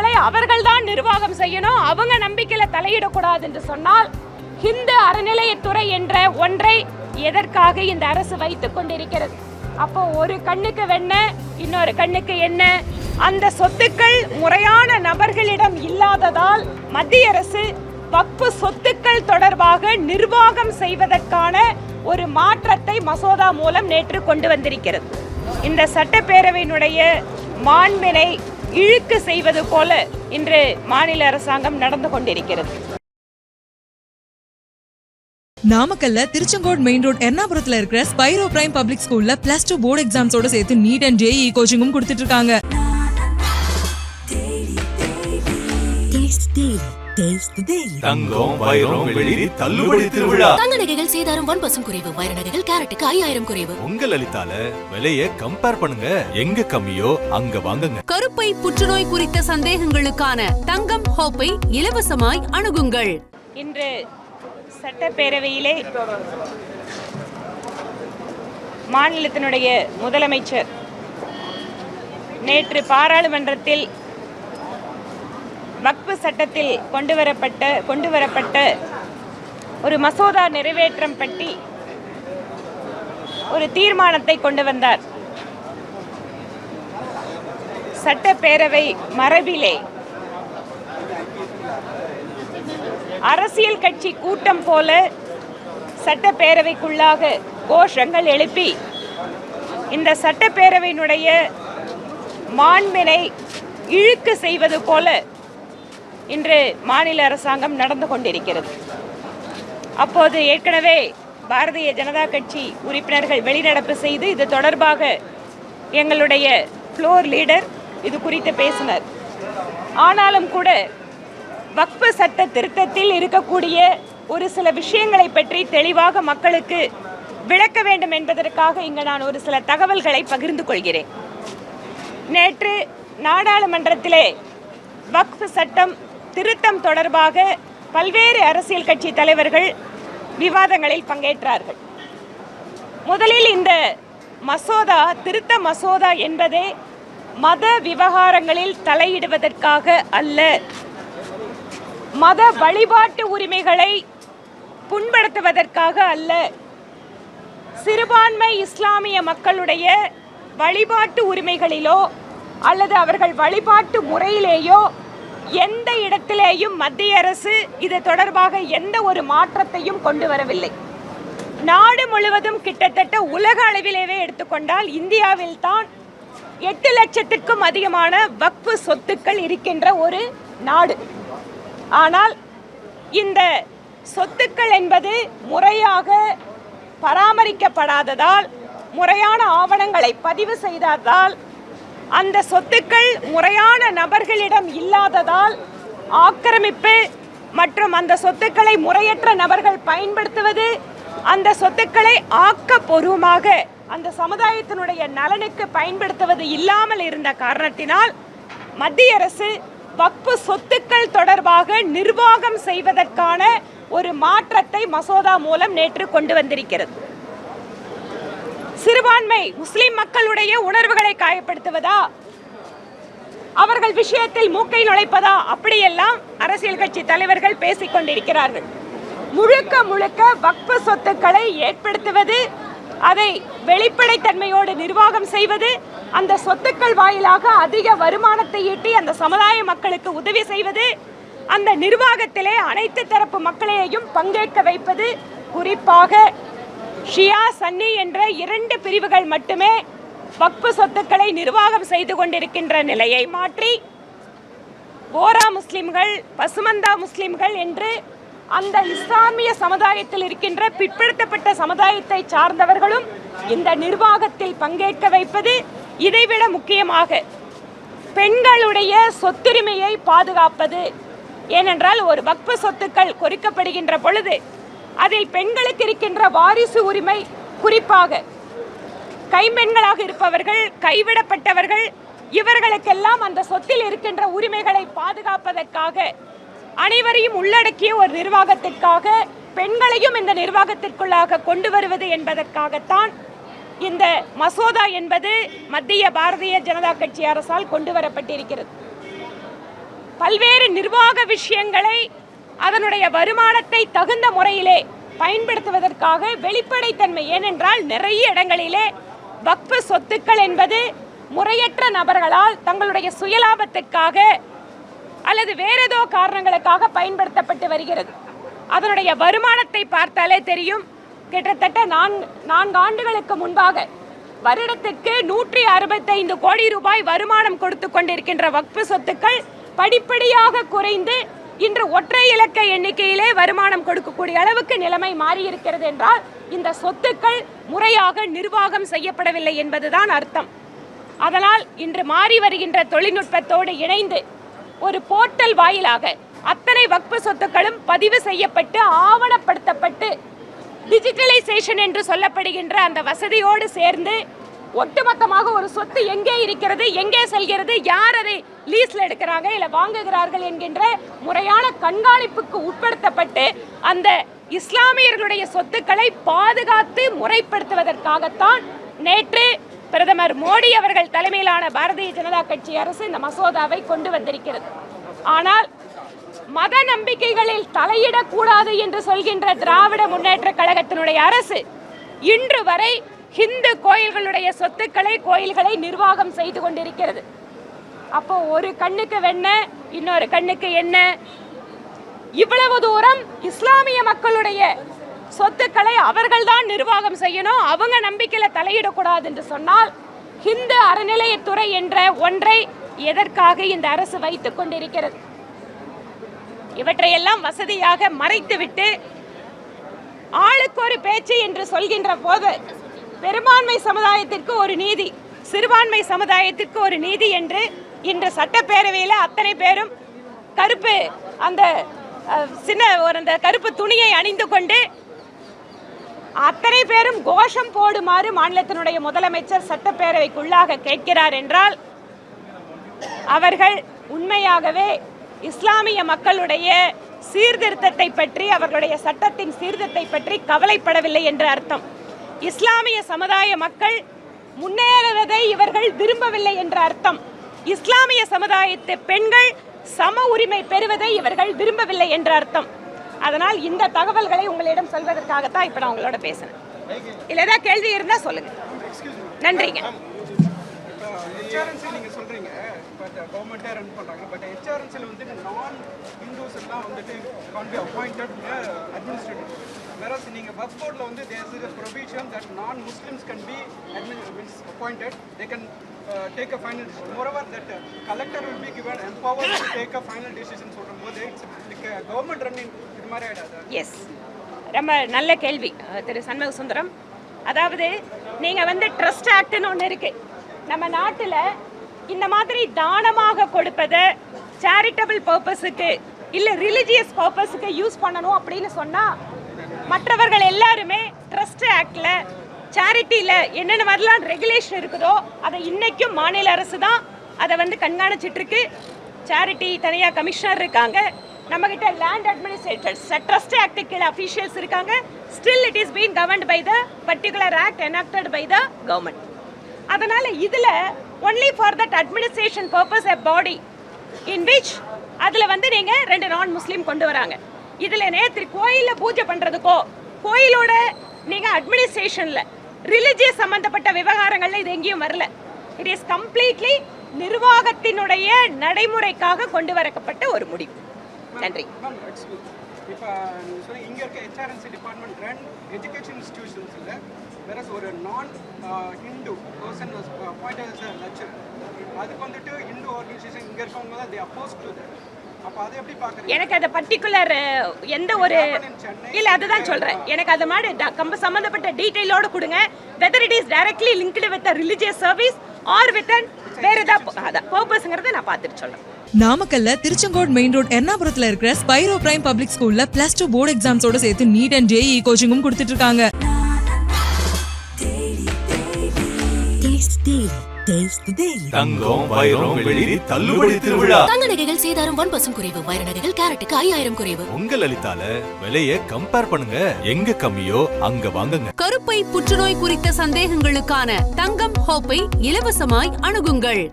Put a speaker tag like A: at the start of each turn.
A: சொத்துக்களை அவர்கள்தான் நிர்வாகம் செய்யணும். அவங்க நம்பிக்கையில தலையிடக்கூடாது என்று சொன்னால் ஹிந்து அறநிலையத்துறை என்ற ஒன்றை எதற்காக இந்த அரசு வைத்துக் கொண்டிருக்கிறது? அப்போ ஒரு கண்ணுக்கு வெண்ண இன்னொரு கண்ணுக்கு என்ன அந்த சொத்துக்கள் முறையான நபர்களிடம் இல்லாததால் மத்திய அரசு வக்பு சொத்துக்கள் தொடர்பாக நிர்வாகம் செய்வதற்கான ஒரு மாற்றத்தை மசோதா மூலம் நேற்று கொண்டு வந்திருக்கிறது. இந்த சட்டப்பேரவையினுடைய மாண்பினை இழுக்கு செய்வது போல இன்று மாநில அரசாங்கம் நடந்து கொண்டிருக்கிறது.
B: நாமக்கல்ல திருச்செங்கோடு மெயின் ரோட் எர்ணாபுரத்துல இருக்கிற ஸ்பைரோ பிரைம் பப்ளிக் ஸ்கூல்ல பிளஸ் டூ போர்டு எக்ஸாம்ஸோட சேர்த்து நீட் அண்ட் ஜேஇ கோச்சிங்கும் கொடுத்துட்டு இருக்காங்க.
C: தங்கம் வைரம் வெளிரி தள்ளுபடி திருவிழா.
D: தங்க நகைகள் சேதாரம் ஒன் பர்சன்ட் குறைவு வைர நகைகள் கேரட்டுக்கு ஐயாயிரம் குறைவு.
C: உங்க லலிதால விலைய கம்பேர் பண்ணுங்க. எங்க கம்மியோ அங்க வாங்குங்க.
E: கருப்பை புற்றுநோய் குறித்த சந்தேகங்களுக்கான தங்கம் ஹோப்பை இலவசமாய் அணுகுங்கள்.
A: இன்று சட்டப்பேரவையிலே மாநிலத்தினுடைய முதலமைச்சர் நேற்று பாராளுமன்றத்தில் வக்பு சட்டத்தில் கொண்டு வரப்பட்ட கொண்டு வரப்பட்ட ஒரு மசோதா நிறைவேற்றம் பற்றி ஒரு தீர்மானத்தை கொண்டு வந்தார். சட்டப்பேரவை மரபிலே அரசியல் கட்சி கூட்டம் போல சட்டப்பேரவைக்குள்ளாக கோஷங்கள் எழுப்பி இந்த சட்டப்பேரவையினுடைய மாண்பினை இழுக்கு செய்வது போல இன்று மாநில அரசாங்கம் நடந்து கொண்டிருக்கிறது. அப்போது ஏற்கனவே பாரதிய ஜனதா கட்சி உறுப்பினர்கள் வெளிநடப்பு செய்து இது தொடர்பாக எங்களுடைய ஃப்ளோர் லீடர் இது குறித்து பேசினர். ஆனாலும் கூட வக்பு சட்ட திருத்தத்தில் இருக்கக்கூடிய ஒரு சில விஷயங்களை பற்றி தெளிவாக மக்களுக்கு விளக்க வேண்டும் என்பதற்காக இங்கு நான் ஒரு சில தகவல்களை பகிர்ந்து கொள்கிறேன். நேற்று நாடாளுமன்றத்திலே வக்ஃபு சட்டம் திருத்தம் தொடர்பாக பல்வேறு அரசியல் கட்சி தலைவர்கள் விவாதங்களில் பங்கேற்றார்கள். முதலில் இந்த மசோதா திருத்த மசோதா என்பதே மத விவகாரங்களில் தலையிடுவதற்காக அல்ல. மத வழிபாட்டு உரிமைகளை புண்படுத்துவதற்காக அல்ல. சிறுபான்மை இஸ்லாமிய மக்களுடைய வழிபாட்டு உரிமைகளிலோ அல்லது அவர்கள் வழிபாட்டு முறையிலேயோ எந்த இடத்திலேயும் மத்திய அரசு இது தொடர்பாக எந்த ஒரு மாற்றத்தையும் கொண்டு வரவில்லை. நாடு முழுவதும் கிட்டத்தட்ட உலக அளவிலேயே எடுத்துக்கொண்டால் இந்தியாவில் தான் எட்டு லட்சத்திற்கும் அதிகமான வக்ஃபு சொத்துக்கள் இருக்கின்ற ஒரு நாடு. ஆனால் இந்த சொத்துக்கள் என்பது முறையாக பராமரிக்கப்படாததால் முறையான ஆவணங்களை பதிவு செய்தாதால் அந்த சொத்துக்கள் முறையான நபர்களிடம் இல்லாததால் ஆக்கிரமிப்பு மற்றும் அந்த சொத்துக்களை முறையற்ற நபர்கள் பயன்படுத்துவது அந்த சொத்துக்களை ஆக்கப்பூர்வமாக அந்த சமுதாயத்தினுடைய நலனுக்கு பயன்படுத்துவது இல்லாமல் இருந்த காரணத்தினால் மத்திய அரசு வக்பு சொத்துக்கள் தொடர்பாக நிர்வாகம் செய்வதற்கான ஒரு மாற்றத்தை மசோதா மூலம் நேற்று கொண்டு வந்திருக்கிறது. சிறுபான்மை முஸ்லிம் மக்களுடைய உணர்வுகளை காயப்படுத்துவதா? அவர்கள் விஷயத்தில் மூக்கை நுழைப்பதா? அப்படியெல்லாம் அரசியல் கட்சி தலைவர்கள் பேசிக் கொண்டிருக்கிறார்கள். முழுக்க முழுக்க வக்பு சொத்துக்களை ஏற்படுத்துவது அதை வெளிப்படைத்தன்மையோடு நிர்வாகம் செய்வது அந்த சொத்துக்கள் வாயிலாக அதிக வருமானத்தை ஈட்டி அந்த சமுதாய மக்களுக்கு உதவி செய்வது அந்த நிர்வாகத்திலே அனைத்து தரப்பு மக்களையும் பங்கேற்க வைப்பது குறிப்பாக ஷியா சன்னி என்ற இரண்டு பிரிவுகள் மட்டுமே வக்பு சொத்துக்களை நிர்வாகம் செய்து கொண்டிருக்கின்ற நிலையை மாற்றி போரா முஸ்லிம்கள் பசுமந்தா முஸ்லிம்கள் என்று அந்த இஸ்லாமிய சமுதாயத்தில் இருக்கின்ற பிற்படுத்தப்பட்ட சமுதாயத்தை சார்ந்தவர்களும் இந்த நிர்வாகத்தில் பங்கேற்க வைப்பது இதைவிட முக்கியமாக பெண்களுடைய சொத்துரிமையை பாதுகாப்பது. ஏனென்றால் ஒரு வக்பு சொத்துக்கள் குறிக்கப்படுகின்ற பொழுது அதில் பெண்களுக்கு இருக்கின்ற வாரிசு உரிமை குறிப்பாக கைம்பெண்களாக இருப்பவர்கள் கைவிடப்பட்டவர்கள் இவர்களுக்கெல்லாம் அந்த சொத்தில் இருக்கின்ற உரிமைகளை பாதுகாப்பதற்காக அனைவரையும் உள்ளடக்கிய ஒரு நிர்வாகத்திற்காக பெண்களையும் இந்த நிர்வாகத்திற்குள்ளாக கொண்டு வருவது என்பதற்காகத்தான் இந்த மசோதா என்பது மத்திய பாரதிய ஜனதா கட்சி அரசால் கொண்டு வரப்பட்டிருக்கிறது. பல்வேறு நிர்வாக விஷயங்களை அதனுடைய வருமானத்தை தகுந்த முறையிலே பயன்படுத்துவதற்காக வெளிப்படைத்தன்மை. ஏனென்றால் நிறைய இடங்களிலே வக்ஃபு சொத்துக்கள் என்பது முறையற்ற நபர்களால் தங்களுடைய சுயலாபத்துக்காக அல்லது வேற ஏதோ காரணங்களுக்காக பயன்படுத்தப்பட்டு வருகிறது. அதனுடைய வருமானத்தை பார்த்தாலே தெரியும். கிட்டத்தட்ட நான்கு நான்கு ஆண்டுகளுக்கு முன்பாக வருடத்திற்கு நூற்றி அறுபத்தைந்து கோடி ரூபாய் வருமானம் கொடுத்து கொண்டிருக்கின்ற வக்ஃபு சொத்துக்கள் படிப்படியாக குறைந்து இன்று ஒற்றை இலக்க எண்ணிக்கையிலே வருமானம் கொடுக்கக்கூடிய அளவுக்கு நிலைமை மாறியிருக்கிறது என்றால் இந்த சொத்துக்கள் முறையாக நிர்வாகம் செய்யப்படவில்லை என்பதுதான் அர்த்தம். அதனால் இன்று மாறி வருகின்ற தொழில்நுட்பத்தோடு இணைந்து ஒரு போர்ட்டல் வாயிலாக அத்தனை வக்பு சொத்துக்களும் பதிவு செய்யப்பட்டு ஆவணப்படுத்தப்பட்டு டிஜிட்டலைசேஷன் என்று சொல்லப்படுகின்ற அந்த வசதியோடு சேர்ந்து ஒட்டுமொத்தமாக ஒரு சொத்து எங்கே இருக்கிறது எங்கே செல்கிறது யார் அதை லீஸ்ல எடுக்கிறாங்க இல்ல வாங்குகிறார்கள் என்கின்ற முறையான கண்காணிப்புக்கு உட்படுத்தப்பட்டு அந்த இஸ்லாமியர்களுடைய சொத்துக்களை பாதுகாத்து முறைப்படுத்துவதற்காகத்தான் நேற்று பிரதமர் மோடி அவர்கள் தலைமையிலான பாரதிய ஜனதா கட்சி அரசு இந்த மசோதாவை கொண்டு வந்திருக்கிறது. ஆனால் மத நம்பிக்கைகளில் தலையிடக்கூடாது என்று சொல்கின்ற திராவிட முன்னேற்ற கழகத்தினுடைய அரசு இன்று வரை ஹிந்து கோயில்களுடைய சொத்துக்களை கோயில்களை நிர்வாகம் செய்து கொண்டிருக்கிறது. அப்போ ஒரு கண்ணுக்கு வெண்ண இன்னொரு கண்ணுக்கு என்ன இவ்வளவு தூரம் இஸ்லாமிய மக்களுடைய சொத்துக்களை அவர்கள்தான் நிர்வாகம் செய்யணும். அவங்க நம்பிக்கையில தலையிடக்கூடாது என்று சொன்னால் ஹிந்து அறநிலையத்துறை என்ற ஒன்றை எதற்காக இந்த அரசு வைத்துக் கொண்டிருக்கிறது? இவற்றையெல்லாம் வசதியாக மறைத்துவிட்டு ஆளுக்கு ஒரு பேச்சு என்று சொல்கின்ற போது பெரும்பான்மை சமுதாயத்திற்கு ஒரு நீதி சிறுபான்மை சமுதாயத்திற்கு ஒரு நீதி என்று இன்று சட்டப்பேரவையில் அத்தனை பேரும் கருப்பு அந்த சின்ன ஒரு அந்த கருப்பு துணியை அணிந்து கொண்டு அத்தனை பேரும் கோஷம் போடுமாறு மாநிலத்தினுடைய முதலமைச்சர் சட்டப்பேரவைக்குள்ளாக கேட்கிறார் என்றால் அவர்கள் உண்மையாகவே இஸ்லாமிய மக்களுடைய சீர்திருத்தத்தை பற்றி அவர்களுடைய சட்டத்தின் சீர்திருத்தத்தை பற்றி கவலைப்படவில்லை என்று அர்த்தம். இஸ்லாமிய சமுதாய மக்கள் முன்னேறுவதை இவர்கள் விரும்பவில்லை என்ற அர்த்தம். இஸ்லாமிய சமுதாயத்து பெண்கள் சம உரிமை பெறுவதை இவர்கள் விரும்பவில்லை என்ற அர்த்தம். அதனால் இந்த தகவல்களை உங்களிடம் சொல்வதற்காகத்தான் இப்போ நான் உங்களோட பேசுனேன் இல்லை ஏதாவது கேள்வி இருந்தால் சொல்லுங்க. நன்றிங்க.
F: சொல்கிறீங்க கவர்மெண்ட்டே ரன் பண்ணுறாங்க பட் ஹெச்ஆர்என்சியில் நான் எல்லாம் வந்துட்டு can be appointed administrative whereas நீங்கள் பஸ் போர்டில் வந்து there is provision that non Muslims can be means appointed they can take a final decision moreover that collector will be given empower to take a final decision சொல்லும் போது it's government running இது மாதிரி ஆகிடாது
A: S ரொம்ப நல்ல கேள்வி திரு சண்முக சுந்தரம் அதாவது நீங்கள் வந்து ட்ரஸ்ட் ஆக்ட்னு ஒன்று இருக்கு. நம்ம நாட்டில் இந்த மாதிரி தானமாக கொடுப்பதை சேரிட்டபிள் பர்பஸுக்கு இல்லை ரிலிஜியஸ் பர்பஸுக்கு யூஸ் பண்ணணும் அப்படின்னு சொன்னால் மற்றவர்கள் எல்லாருமே ட்ரஸ்ட் ஆக்டில் சேரிட்டியில் என்னென்ன மாதிரிலாம் ரெகுலேஷன் இருக்குதோ அதை இன்றைக்கும் மாநில அரசு தான் அதை வந்து கண்காணிச்சிட்ருக்கு. சேரிட்டி தனியாக கமிஷனர் இருக்காங்க. நம்மகிட்ட லேண்ட் அட்மினிஸ்ட்ரேட்டர்ஸ் ட்ரஸ்ட் ஆக்ட் கீழே அஃபீஷியல்ஸ் இருக்காங்க. Still it is been governed by the particular act enacted by the government அதனால் இதில் only for that administration purpose a body in which அதில் வந்து நீங்கள் ரெண்டு நான் முஸ்லீம் கொண்டு வராங்க. இதுல நேற்று கோயில்ல பூஜை பண்றதுக்கோ கோயிலோட நீங்க அட்மினிஸ்ட்ரேஷன்ல ரிலிஜியஸ் சம்பந்தப்பட்ட விவகாரங்கள்ல இது எங்கேயும் வரல. இட் இஸ் கம்ப்ளீட்லி நிர்வாகத்தினுடைய நடைமுறைக்காக கொண்டு வரப்பட்ட ஒரு முடிவு. நன்றி.
F: இப்போ நீங்கள் இங்கே இருக்க HRNC department run education institutions இல்லை வேற ஒரு நான் ஹிந்து பர்சன் அப்பாயிண்டட் லெக்சர் அதுக்கு வந்துட்டு ஹிந்து ஆர்கனைசேஷன் இங்கே இருக்கவங்க தான் தே அப்போஸ் டு அப்போ அதை எப்படி பார்க்குறீங்க
A: எனக்கு அது பர்டிகுலர் எந்த ஒரு இல்ல அதுதான் சொல்றேன். எனக்கு அது மாதிரி ட- கம்ப சம்பந்தப்பட்ட டீடைலோட கொடுங்க. Whether it is directly linked with religious service or with வேற ஏதாவது அதான் பர்பஸ்ங்கிறத நான் பார்த்துட்டு சொல்றேன்.
B: நாமக்கல்ல திருச்செங்கோடு மெயின் ரோட் எர்ணாபுரத்துல இருக்கிற ஸ்பைரோ பிரைம் பப்ளிக் ஸ்கூல்ல பிளஸ் டூ போர்டு எக்ஸாம்ஸோட சேர்த்து நீட் அண்ட் ஜேஇ கோச்சிங்கும் கொடுத்துட்டு இருக்காங்க.
C: தங்கம் வைரம் வெள்ளி தள்ளுபடி திருவிழா.
D: தங்க நகைகள் சேதாரம் ஒன் பர்சன்ட் குறைவு வைர நகைகள் கேரட்டுக்கு ஐயாயிரம் குறைவு.
C: உங்க லலிதால விலைய கம்பேர் பண்ணுங்க. எங்க கம்மியோ அங்க வாங்குங்க.
E: கருப்பை புற்றுநோய் குறித்த சந்தேகங்களுக்கான தங்கம் ஹோப்பை இலவசமாய் அணுகுங்கள்.